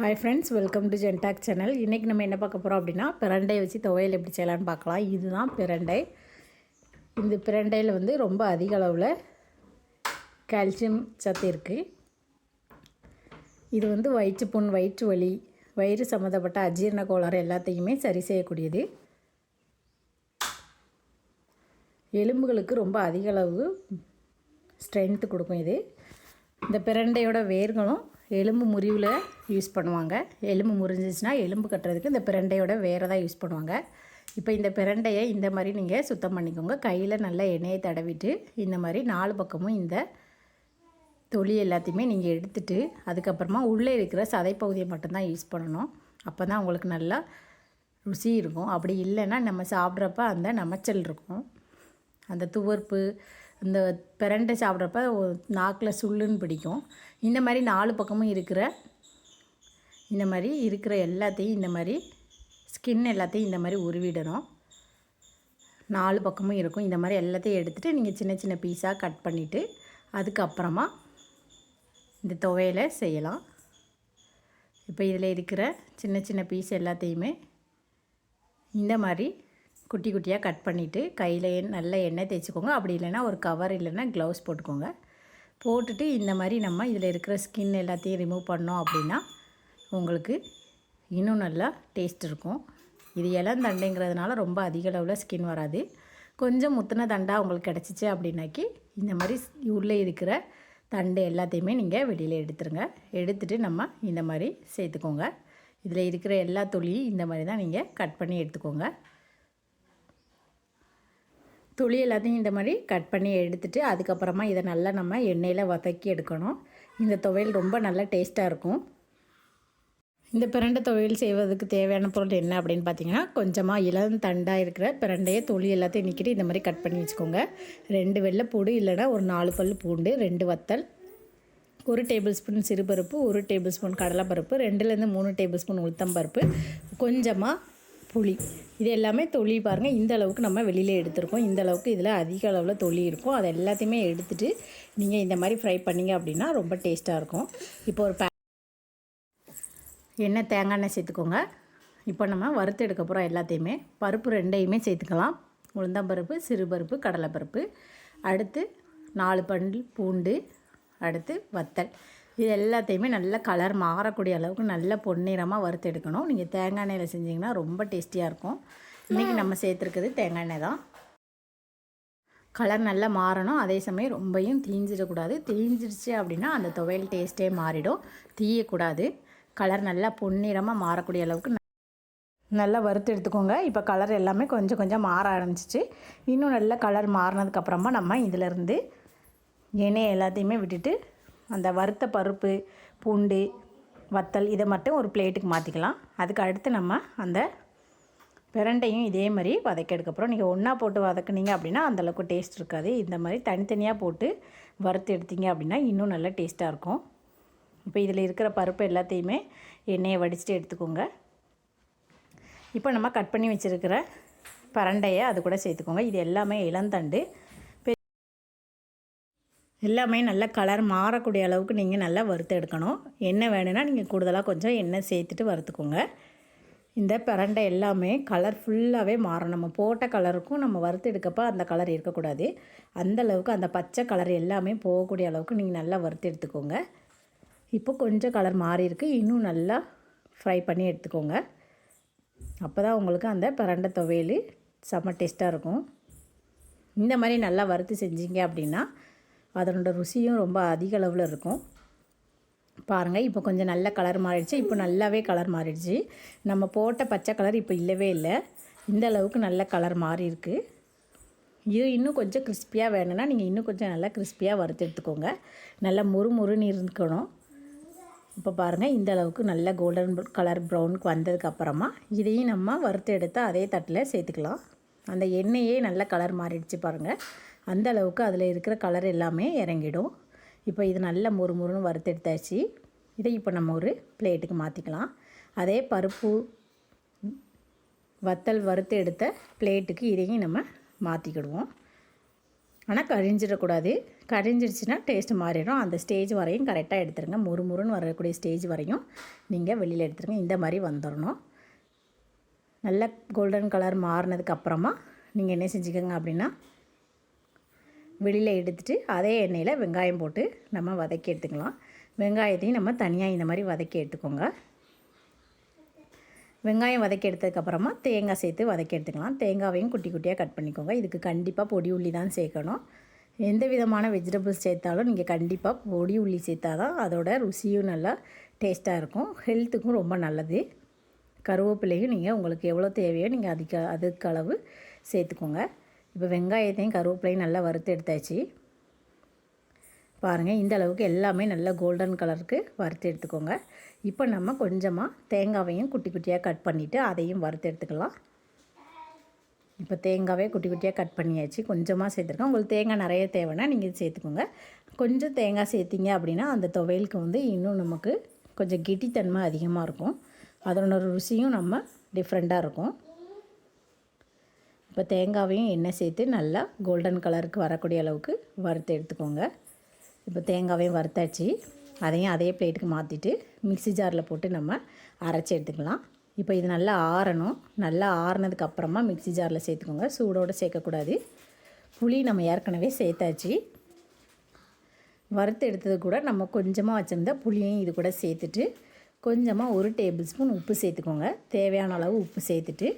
Hi friends welcome to ஜென்டாக் channel இன்றைக்கி நம்ம என்ன பார்க்க போகிறோம் அப்படின்னா பிரண்டை வச்சு துவையல் எப்படி செய்யலான்னு பார்க்கலாம். இதுதான் பிரண்டை. இந்த பிரண்டையில் வந்து ரொம்ப அதிக அளவில் கால்சியம் சத்து இருக்குது இது வந்து வயிற்று புண் வயிற்று வலி வயிறு சம்மந்தப்பட்ட அஜீரண கோளாறு எல்லாத்தையுமே சரி செய்யக்கூடியது. எலும்புகளுக்கு ரொம்ப அதிக அளவு ஸ்ட்ரென்த்து கொடுக்கும் இது. இந்த பிரண்டையோட வேர்களும் எலும்பு முறிவில் யூஸ் பண்ணுவாங்க. எலும்பு முறிஞ்சிச்சுன்னா எலும்பு கட்டுறதுக்கு இந்த பிரண்டையோட வேறு தான் யூஸ் பண்ணுவாங்க. இப்போ இந்த பிரண்டையை இந்த மாதிரி நீங்கள் சுத்தம் பண்ணிக்கோங்க. கையில் நல்லா எண்ணெயை தடவிட்டு இந்த மாதிரி நாலு பக்கமும் இந்த தொழி எல்லாத்தையுமே நீங்கள் எடுத்துட்டு அதுக்கப்புறமா உள்ளே இருக்கிற சதைப்பகுதியை மட்டும்தான் யூஸ் பண்ணணும். அப்போ தான் உங்களுக்கு நல்லா ருசி இருக்கும். அப்படி இல்லைன்னா நம்ம சாப்பிட்றப்ப அந்த நமைச்சல் இருக்கும். அந்த துவர்ப்பு இந்த பிரண்டை சாப்பிட்றப்ப நாக்கில் சுள்ளுன்னு பிடிக்கும். இந்த மாதிரி நாலு பக்கமும் இருக்கிற இந்த மாதிரி இருக்கிற எல்லாத்தையும் இந்த மாதிரி ஸ்கின் எல்லாத்தையும் இந்த மாதிரி உருவிடணும். நாலு பக்கமும் இருக்கும். இந்த மாதிரி எல்லாத்தையும் எடுத்துகிட்டு நீங்கள் சின்ன சின்ன பீஸாக கட் பண்ணிவிட்டு அதுக்கப்புறமா இந்த துவையலை செய்யலாம். இப்போ இதில் இருக்கிற சின்ன சின்ன பீஸ் எல்லாத்தையுமே இந்த மாதிரி குட்டி குட்டியாக கட் பண்ணிவிட்டு கையில் நல்ல எண்ணெய் தேய்ச்சிக்கோங்க. அப்படி இல்லைன்னா ஒரு கவர் இல்லைன்னா க்ளவுஸ் போட்டுக்கோங்க. போட்டுட்டு இந்த மாதிரி நம்ம இதில் இருக்கிற ஸ்கின் எல்லாத்தையும் ரிமூவ் பண்ணோம் அப்படின்னா உங்களுக்கு இன்னும் நல்லா டேஸ்ட் இருக்கும். இது இளம் தண்டைங்கிறதுனால ரொம்ப அதிக அளவில் ஸ்கின் வராது. கொஞ்சம் முத்தின தண்டாக உங்களுக்கு கிடச்சிச்சு அப்படின்னாக்கி இந்த மாதிரி உள்ளே இருக்கிற தண்டு எல்லாத்தையுமே நீங்கள் வெளியில் எடுத்துருங்க. எடுத்துகிட்டு நம்ம இந்த மாதிரி சேர்த்துக்கோங்க. இதில் இருக்கிற எல்லா துளியும் இந்த மாதிரி தான் நீங்கள் கட் பண்ணி எடுத்துக்கோங்க. துளி எல்லாத்தையும் இந்த மாதிரி கட் பண்ணி எடுத்துகிட்டு அதுக்கப்புறமா இதை நல்லா நம்ம எண்ணெயில் வதக்கி எடுக்கணும். இந்த துவையல் ரொம்ப நல்லா டேஸ்ட்டாக இருக்கும். இந்த பிரண்டை துவையல் செய்வதற்கு தேவையான பொருள் என்ன அப்படின்னு பார்த்தீங்கன்னா கொஞ்சமாக இளம் தண்டாக இருக்கிற பிரண்டையை துளி எல்லாத்தையும் நிற்கிட்டு இந்த மாதிரி கட் பண்ணி வச்சுக்கோங்க. ரெண்டு வெள்ளைப்பூடு இல்லைனா ஒரு நாலு பல் பூண்டு ரெண்டு வத்தல் ஒரு டேபிள் ஸ்பூன் சிறுபருப்பு ஒரு டேபிள் ஸ்பூன் கடலைப்பருப்பு ரெண்டுலேருந்து மூணு டேபிள் ஸ்பூன் உளுத்தம்பருப்பு. கொஞ்சமாக புளி. இது எல்லாமே தொளி பாருங்கள் இந்த அளவுக்கு நம்ம வெளியில் எடுத்துருக்கோம். இந்த அளவுக்கு இதில் அதிக அளவில் தொளி இருக்கும். அதை எல்லாத்தையுமே எடுத்துகிட்டு நீங்கள் இந்த மாதிரி ஃப்ரை பண்ணிங்க அப்படின்னா ரொம்ப டேஸ்ட்டாக இருக்கும். இப்போ ஒரு பே எண்ணெய் தேங்காய் எண்ணெய் சேர்த்துக்கோங்க. இப்போ நம்ம வறுத்து எடுக்க போகிறோம் எல்லாத்தையுமே பருப்பு ரெண்டையுமே சேர்த்துக்கலாம். உளுந்தம்பருப்பு சிறுபருப்பு கடலைப்பருப்பு. அடுத்து நாலு பண்டு பூண்டு அடுத்து வத்தல். இது எல்லாத்தையுமே நல்ல கலர் மாறக்கூடிய அளவுக்கு நல்ல பொன்னிறமாக வறுத்து எடுக்கணும். நீங்கள் தேங்காய் எண்ணெயில் செஞ்சிங்கன்னா ரொம்ப டேஸ்டியாக இருக்கும். இன்றைக்கி நம்ம சேர்த்துருக்குது தேங்காய் எண்ணெய் தான். கலர் நல்லா மாறணும். அதே சமயம் ரொம்பையும் தீஞ்சிடக்கூடாது. தீஞ்சிடுச்சு அப்படின்னா அந்த துவையல் டேஸ்ட்டே மாறிடும். தீயக்கூடாது. கலர் நல்லா பொன்னிறமாக மாறக்கூடிய அளவுக்கு நல்லா வறுத்து எடுத்துக்கோங்க. இப்போ கலர் எல்லாமே கொஞ்சம் கொஞ்சம் மாற ஆரம்பிச்சிச்சு. இன்னும் நல்ல கலர் மாறினதுக்கப்புறமா நம்ம இதிலேருந்து எண்ணெய் எல்லாத்தையுமே விட்டுட்டு அந்த வறுத்த பருப்பு பூண்டு வத்தல் இதை மட்டும் ஒரு பிளேட்டுக்கு மாற்றிக்கலாம் அதுக்கு அடுத்து நம்ம அந்த பிரண்டையும் இதே மாதிரி வதக்கி எடுக்கப்புறம் நீங்கள் ஒன்றா போட்டு வதக்குனீங்க அப்படின்னா அந்தளவுக்கு டேஸ்ட் இருக்காது. இந்த மாதிரி தனித்தனியாக போட்டு வறுத்து எடுத்தீங்க அப்படின்னா இன்னும் நல்லா டேஸ்ட்டாக இருக்கும். இப்போ இதில் இருக்கிற பருப்பு எல்லாத்தையுமே எண்ணெயை வடிச்சிட்டு எடுத்துக்கோங்க. இப்போ நம்ம கட் பண்ணி வச்சுருக்கிற பரண்டையை அது கூட சேர்த்துக்கோங்க. இது எல்லாமே இளந்தண்டு. எல்லாமே நல்லா கலர் மாறக்கூடிய அளவுக்கு நீங்கள் நல்லா வறுத்து எடுக்கணும். எண்ணெய் வேணும்னா நீங்கள் கூடுதலாக கொஞ்சம் எண்ணெய் சேர்த்துட்டு வறுத்துக்கோங்க. இந்த பிரண்டை எல்லாமே கலர் ஃபுல்லாகவே மாறும் நம்ம போட்ட கலருக்கும் நம்ம வறுத்து எடுக்கப்போ அந்த கலர் இருக்கக்கூடாது. அந்த அளவுக்கு அந்த பச்சை கலர் எல்லாமே போகக்கூடிய அளவுக்கு நீங்கள் நல்லா வறுத்து எடுத்துக்கோங்க. இப்போ கொஞ்சம் கலர் மாறி இருக்குது இன்னும் நல்லா ஃப்ரை பண்ணி எடுத்துக்கோங்க. அப்போ தான் உங்களுக்கு அந்த பிரண்டை துவையல் செம்ம டேஸ்ட்டாக இருக்கும். இந்த மாதிரி நல்லா வறுத்து செஞ்சீங்க அப்படின்னா அதனோட ருசியும் ரொம்ப அதிக அளவில் இருக்கும். பாருங்கள் இப்போ கொஞ்சம் நல்ல கலர் மாறிடுச்சு. இப்போ நல்லாவே கலர் மாறிடுச்சு. நம்ம போட்ட பச்சை கலர் இப்போ இல்லவே இல்லை. இந்த அளவுக்கு நல்ல கலர் மாறி இருக்குது இது இன்னும் கொஞ்சம் கிறிஸ்பியாக வேணும்னா நீங்கள் இன்னும் கொஞ்சம் நல்லா கிறிஸ்பியாக வறுத்து எடுத்துக்கோங்க. நல்லா முறு முறுன்னு இருக்கணும். இப்போ பாருங்கள் இந்த அளவுக்கு நல்ல கோல்டன் கலர் ப்ரௌனுக்கு வந்ததுக்கப்புறமா இதையும் நம்ம வறுத்து எடுத்து அதே தட்டில் சேர்த்துக்கலாம். அந்த எண்ணெயே நல்ல கலர் மாறிடுச்சு பாருங்கள் அந்த அளவுக்கு அதில் இருக்கிற கலர் எல்லாமே இறங்கிடும். இப்போ இது நல்ல முறுமுறுன்னு வறுத்தெடுத்தாச்சு. இதை இப்போ நம்ம ஒரு பிளேட்டுக்கு மாற்றிக்கலாம் அதே பருப்பு வத்தல் வறுத்து எடுத்த பிளேட்டுக்கு இதையும் நம்ம மாற்றிக்கிடுவோம் ஆனால் கழிஞ்சிடக்கூடாது கழிஞ்சிடுச்சுன்னா டேஸ்ட் மாறிடும். அந்த ஸ்டேஜ் வரையும் கரெக்டாக எடுத்துருங்க. முறுமுறுன்னு வரக்கூடிய ஸ்டேஜ் வரையும் நீங்கள் வெளியில் எடுத்துருங்க. இந்த மாதிரி வந்துடணும் நல்ல கோல்டன் கலர் மாறினதுக்கு அப்புறமா நீங்கள் என்ன செஞ்சுக்கோங்க அப்படின்னா வெளியில் எடுத்துட்டு அதே எண்ணெயில் வெங்காயம் போட்டு நம்ம வதக்கி எடுத்துக்கலாம். வெங்காயத்தையும் நம்ம தனியாக இந்த மாதிரி வதக்கி எடுத்துக்கோங்க. வெங்காயம் வதக்கி எடுத்ததுக்கப்புறமா தேங்காய் சேர்த்து வதக்கி எடுத்துக்கலாம். தேங்காவையும் குட்டி குட்டியாக கட் பண்ணிக்கோங்க. இதுக்கு கண்டிப்பாக பொடி உள்ளி தான் சேர்க்கணும். எந்த விதமான வெஜிடபிள்ஸ் சேர்த்தாலும் நீங்கள் கண்டிப்பாக பொடி உள்ளி சேர்த்தா தான் அதோட ருசியும் நல்லா டேஸ்ட்டாக இருக்கும். ஹெல்த்துக்கும் ரொம்ப நல்லது. கருவேப்பிலையும் நீங்கள் உங்களுக்கு எவ்வளோ தேவையோ நீங்கள் அதுக்கு அதுக்கு அளவு சேர்த்துக்கோங்க. இப்போ வெங்காயத்தையும் கருவேப்பிலையும் நல்லா வறுத்து எடுத்தாச்சு. பாருங்கள் இந்த அளவுக்கு எல்லாமே நல்லா கோல்டன் கலருக்கு வறுத்து எடுத்துக்கோங்க. இப்போ நம்ம கொஞ்சமாக தேங்காவையும் குட்டி குட்டியாக கட் பண்ணிவிட்டு அதையும் வறுத்து எடுத்துக்கலாம். இப்போ தேங்காவே குட்டி குட்டியாக கட் பண்ணியாச்சு. கொஞ்சமாக சேர்த்துருக்கோம் உங்களுக்கு தேங்காய் நிறைய தேவைன்னா நீங்கள் சேர்த்துக்கோங்க. கொஞ்சம் தேங்காய் சேர்த்திங்க அப்படின்னா அந்த துவையலுக்கு வந்து இன்னும் நமக்கு கொஞ்சம் கெட்டித்தன்மை அதிகமாக இருக்கும். அதனோட ருசியும் நம்ம டிஃப்ரெண்ட்டாக இருக்கும். இப்போ தேங்காவையும் எண்ணெய் சேர்த்து நல்லா கோல்டன் கலருக்கு வரக்கூடிய அளவுக்கு வறுத்து எடுத்துக்கோங்க. இப்போ தேங்காவையும் வறுத்தாச்சு. அதையும் அதே பிளேட்டுக்கு மாற்றிட்டு மிக்ஸி ஜாரில் போட்டு நம்ம அரைச்சி எடுத்துக்கலாம். இப்போ இது நல்லா ஆறணும். நல்லா ஆறுனதுக்கு அப்புறமா மிக்ஸி ஜாரில் சேர்த்துக்கோங்க. சூடோடு சேர்க்கக்கூடாது. புளி நம்ம ஏற்கனவே சேர்த்தாச்சு. வறுத்து எடுத்தது கூட நம்ம கொஞ்சமாக வச்சுருந்தா புளியையும் இது கூட சேர்த்துட்டு கொஞ்சமாக ஒரு டேபிள் ஸ்பூன் உப்பு சேர்த்துக்கோங்க. தேவையான அளவு உப்பு சேர்த்துட்டு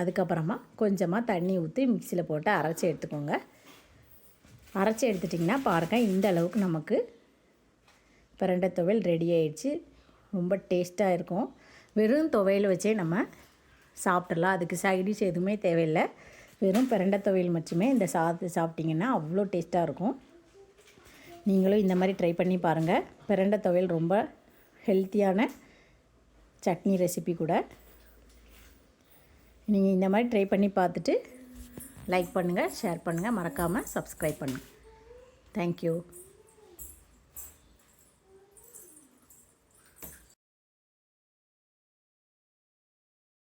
அதுக்கப்புறமா கொஞ்சமாக தண்ணி ஊற்றி மிக்சியில் போட்டு அரைச்சி எடுத்துக்கோங்க. அரைச்சி எடுத்துட்டிங்கன்னா பாருங்கள் இந்த அளவுக்கு நமக்கு பிரண்டை துவையல் ரெடி ஆயிடுச்சு. ரொம்ப டேஸ்ட்டாக இருக்கும். வெறும் துவையல் வச்சே நம்ம சாப்பிட்றலாம் அதுக்கு சைடிஷ் எதுவுமே தேவையில்லை. வெறும் பிரண்டை துவையல் மட்டுமே இந்த சாதத்தை சாப்பிட்டிங்கன்னா அவ்வளோ டேஸ்ட்டாக இருக்கும். நீங்களும் இந்த மாதிரி ட்ரை பண்ணி பாருங்கள் பிரண்டை துவையல் ரொம்ப ஹெல்த்தியான சட்னி ரெசிபி கூட. நீங்கள் இந்த மாதிரி ட்ரை பண்ணி பார்த்துட்டு லைக் பண்ணுங்கள் ஷேர் பண்ணுங்கள் மறக்காமல் சப்ஸ்கிரைப் பண்ணுங்கள். தேங்க்யூ